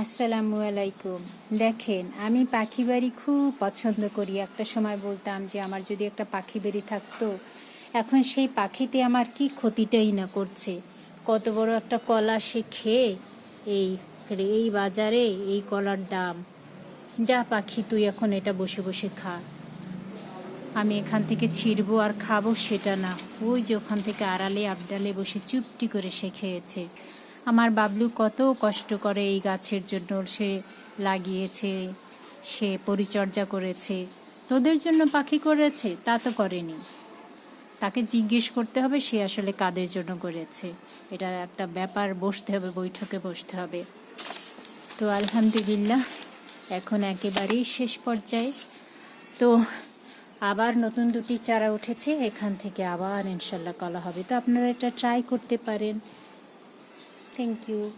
আসসালামু আলাইকুম। দেখেন, আমি পাখি বাড়ি খুব পছন্দ করি। একটা সময় বলতাম যে, আমার যদি একটা পাখি বাড়ি থাকতো, এখন সেই পাখিতে আমার কি ক্ষতিটাই না করছে? কত বড় একটা কলা সে খেয়ে এই এই বাজারে এই কলার দাম। যা পাখি, তুই এখন এটা বসে বসে খা। আমি এখান থেকে ছিঁড়বো আর খাব সেটা না। ওই যে ওখান থেকে আড়ালে আবডালে বসে চুপটি করে সে খেয়েছে। আমার বাবলু কত কষ্ট করে এই গাছের জন্য সে লাগিয়েছে, সে পরিচর্যা করেছে। তোদের জন্য পাখি করেছে, তা তো করেনি। তাকে জিজ্ঞেস করতে হবে, সে আসলে কাদের জন্য করেছে। এটা একটা ব্যাপার, বসতে হবে, বৈঠকে বসতে হবে। তো আলহামদুলিল্লাহ, এখন একেবারেই শেষ পর্যায়ে। তো আবার নতুন দুটি চারা উঠেছে, এখান থেকে আবার ইনশাল্লাহ কলা হবে। তো আপনারা এটা ট্রাই করতে পারেন। Thank you.